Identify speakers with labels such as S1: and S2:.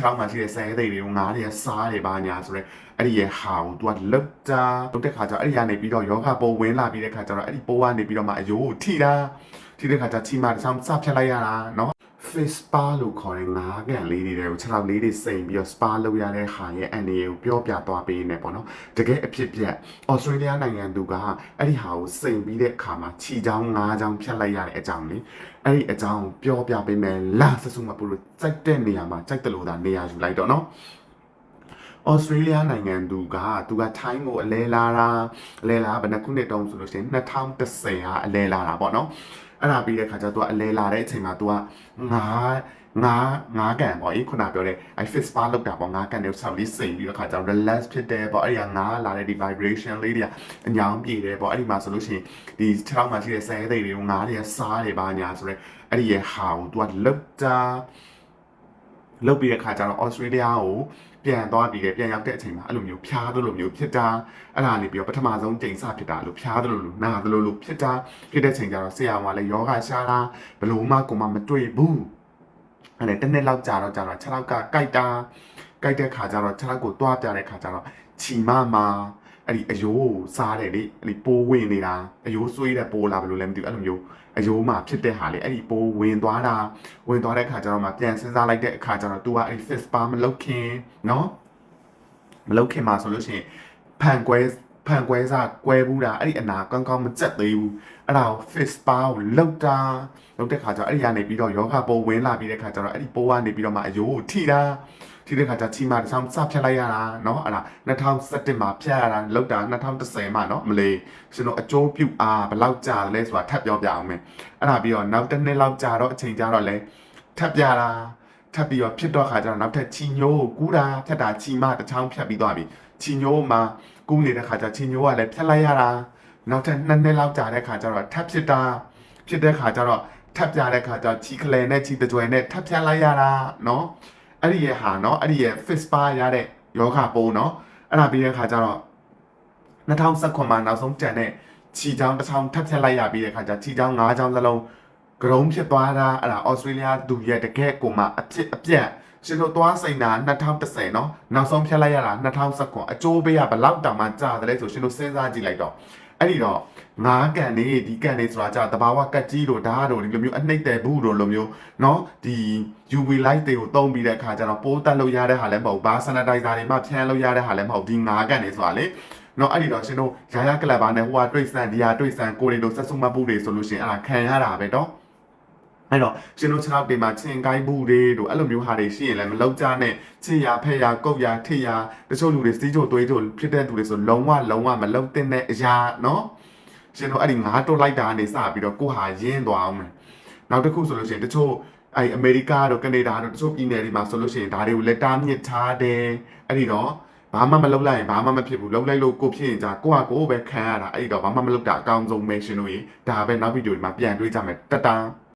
S1: ခြေထောက်မှာရှိတဲ့ဆန်ရဲသိပ်တွေကိုငါးတွေကစားတယ်ပါညာဆိုတော့အဲ့ဒီရဲ့ဟာကို तू ကလုတ်တာလုတ်တဲ့ခါကျအဲ့ဒီကနေပြီးတော့ယောဂပိုးဝင်လာပြီးတဲ့ခါကျတော့အဲ့ဒီပိုးကနေပြီးတော့မှအယိုးကိုထိတာထိတဲ့ခါကျထိမှတခြားစဖြတ်လိုက်ရတာနော် face spa လို့ခေါ်တဲ့ငါးကန်လေးတွေကို6လောက်လေးတွေစိန်ပြီးတော့ spa လုပ်ရတဲ့ဟာရဲ့အန်ဒီကိုပြောပြသွားပေးနေပေါ့နော်တကယ်အဖြစ်ပြက် Australia နိုင်ငံသူကအဲ့ဒီဟာကိုစိန်ပြီးတဲ့အခါမှာခြီချောင်းငါးချောင်းဖြတ်လိုက်ရတဲ့အကြောင်းလေအဲ့ဒီအကြောင်းပြောပြပေးမယ်လာဆဆူမပူလို့စိုက်တဲ့နေရာမှာစိုက်တယ်လို့သာနေရာယူလိုက်တော့နော် ဩစတြေးလျနိုင်ငံသူကသူကထိုင်းကိုအလဲလာတာအလဲလာဘယ်နှခုနှစ်တုန်းဆိုလို့ရှိရင်2010ဟာအလဲလာတာပေါ့နော်အဲ့ဒါပြီးတဲ့ခါကျတော့သူကအလဲလာတဲ့အချိန်မှာသူကငါးငါးငါးကန်ပေါ့အေးခုနပြောတဲ့အဲ fit spa လောက်တာပေါ့ငါးကန်တွေဆောက်လေးစိန်ပြီးတော့ခါကျတော့ relax ဖြစ်တယ်ပေါ့အဲ့ဒီကငါးလာတဲ့ဒီ vibration လေးတွေကအညောင်းပြေတယ်ပေါ့အဲ့ဒီမှာဆိုလို့ရှိရင်ဒီ6လောက်မှာရှိတဲ့ဆဲသိတွေငါးတွေကစားတယ်ပါညာဆိုတော့အဲ့ဒီရဲ့ဟာကိုသူကလုတ်တာ လုတ်ပြီးတဲ့ခါကျတော့ဩစတြေးလျကိုပြန်သွားပြီးတယ်ပြန်ရောက်တဲ့အချိန်မှာအဲ့လိုမျိုးဖျားသလိုမျိုးဖြစ်တာအဲ့ဒါနေပြီးတော့ပထမဆုံးချိန်စဖြစ်တာလို့ဖျားသလိုလိုနာသလိုလိုဖြစ်တာဖြစ်တဲ့ချိန်ကျတော့ဆရာကလည်းယောဂရှားတာဘလို့မှကိုမှမတွေ့ဘူးအဲ့ဒါတစ်နှစ်လောက်ကြာတော့ကြာတော့6လောက်ကကြိုက်တာကြိုက်တဲ့ခါကျတော့6လောက်ကိုတွားပြတဲ့ခါကျတော့ချီမမှာ အဲ့ဒီအယိုးကိုစားတယ်လေအဲ့ဒီပိုးဝင်နေတာအယိုးဆွေးတဲ့ပိုးလာဘယ်လိုလဲမသိဘူးအဲ့လိုမျိုးအယိုးမှာဖြစ်တဲ့ဟာလေအဲ့ဒီပိုးဝင်သွားတာဝင်သွားတဲ့ခါကျတော့မှပြန်စဉ်းစားလိုက်တဲ့အခါကျတော့ तू ကအဲ့ဒီ fist bar မလုပ်ခင်နော်မလုပ်ခင်မှာဆိုလို့ရှိရင်ဖန်ကွဲ ဖန်ကွဲစားကွဲဘူးတာအဲ့ဒီအနာကောင်းကောင်းမကျက်သေးဘူးအဲ့ဒါကို fist bar ကိုလောက်တာလောက်တဲ့ခါကျတော့အဲ့ဒီကနေပြီးတော့ယောဂပိုးဝင်လာပြီးတဲ့ခါကျတော့အဲ့ဒီပိုးကနေပြီးတော့မှအယိုးကိုထိတာထိတဲ့ခါကျချီမာတစ်ချောင်းစဖြတ်လိုက်ရတာเนาะအဲ့ဒါ2017မှာဖြတ်ရတာလောက်တာ2010မှာเนาะမလေးကျွန်တော်အကျိုးပြုအားဘယ်လောက်ကြာလဲဆိုတာထပ်ပြောပြအောင်မယ်အဲ့ဒါပြီးတော့နောက်တစ်နှစ်လောက်ကြာတော့အချိန်ကြာတော့လဲထပ်ပြတာ ထပ်ပြီးတော့ဖြစ်တော့ခါကျတော့နောက်ထပ်ချီညိုးကိုကူးတာဖြတ်တာချီမတစ်ချောင်းဖြတ်ပြီးသွားပြီချီညိုးမှာကူးနေတဲ့ခါကျချီညိုးကလည်းဖြတ်လိုက်ရတာနောက်ထပ်နှစ်နှစ်လောက်ကြာတဲ့ခါကျတော့ထပ်ဖြစ်တာဖြစ်တဲ့ခါကျတော့ထပ်ပြတဲ့ခါကျချီကလေးနဲ့ချီတကြွယ်နဲ့ထပ်ဖြတ်လိုက်ရတာเนาะ အဲ့ဒီရဲ့ဟာเนาะအဲ့ဒီရဲ့ fist bar ရတဲ့ယောဂပိုးเนาะအဲ့ဒါပြီးတဲ့ခါကျတော့2019မှာနောက်ဆုံးကြံတဲ့ခြီချောင်းတစ်ချောင်းထပ်ဖြတ်လိုက်ရပြီးတဲ့ခါကျခြီချောင်း၅ချောင်းစလုံး ဂရုံးဖြစ်သွားတာအဲ့ဒါဩစတြေးလျသူရဲ့တကယ်ကိုမှအဖြစ်အပြက်ရှင်တို့သွားစိန်တာ2010เนาะနောက်ဆုံးဖြတ်လိုက်ရတာ2019အကျိုးပေးရဘယ်လောက်တောင်မှကြာတယ်လဲဆိုရှင်တို့စဉ်းစားကြည့်လိုက်တော့အဲ့ဒီတော့ငါးကန်နေဒီကန်နေဆိုတာကြာတဘာဝကတ်ကြီးတို့ဓာတ်တို့ဒီလိုမျိုးအနှိမ့်တယ်ဘူးတို့လိုမျိုးเนาะဒီ UV light တွေကိုသုံးပြီးတဲ့အခါကျတော့ပိုးတက်လို့ရတဲ့ဟာလည်းမဟုတ်ဘာ sanitizer တွေမှဖြန်းလို့ရတဲ့ဟာလည်းမဟုတ်ဒီငါးကန်နေဆိုတာလေနော်အဲ့ဒီတော့ရှင်တို့ရာရကလပ်ပါနဲ့ဟိုကတွေ့ဆန်ဒီဟာတွေ့ဆန်ကိုရီတို့ဆက်စုမပူတွေဆိုလို့ရှင်အဲ့ဒါခံရတာပဲတော့ အဲ့တော့ရှင်တို့ခြေထောက်တွေမှာချင်းကိုင်းဘူးတွေတို့အဲ့လိုမျိုးဟာတွေရှိရင်လည်းမလောက်ကြနဲ့ချစ်ရဖက်ရကုတ်ရထိရတချို့လူတွေစီးချိုသွေးချိုဖြစ်တဲ့သူတွေဆိုလုံးဝလုံးဝမလောက်တဲ့အရာနော်ရှင်တို့အဲ့ဒီငါးတွတ်လိုက်တာကနေစပြီးတော့ကိုဟာရင်းသွားအောင်မယ်နောက်တစ်ခုဆိုလို့ရှိရင်တချို့အဲ့အမေရိကတို့ကနေဒါတို့တချို့ပြည်နယ်တွေမှာဆိုလို့ရှိရင်ဒါတွေကိုလက်တားမြစ်ထားတယ်အဲ့ဒီတော့ဘာမှမလုပ်လိုက်ရင်ဘာမှမဖြစ်ဘူးလုပ်လိုက်လို့ကိုဖြစ်ရင်じゃကိုကကိုပဲခံရတာအဲ့ဒီတော့ဘာမှမလုပ်တာအကောင်းဆုံးပဲရှင်တို့ရေဒါပဲနောက်ဗီဒီယိုဒီမှာပြန်တွေ့ကြမယ်တတန်း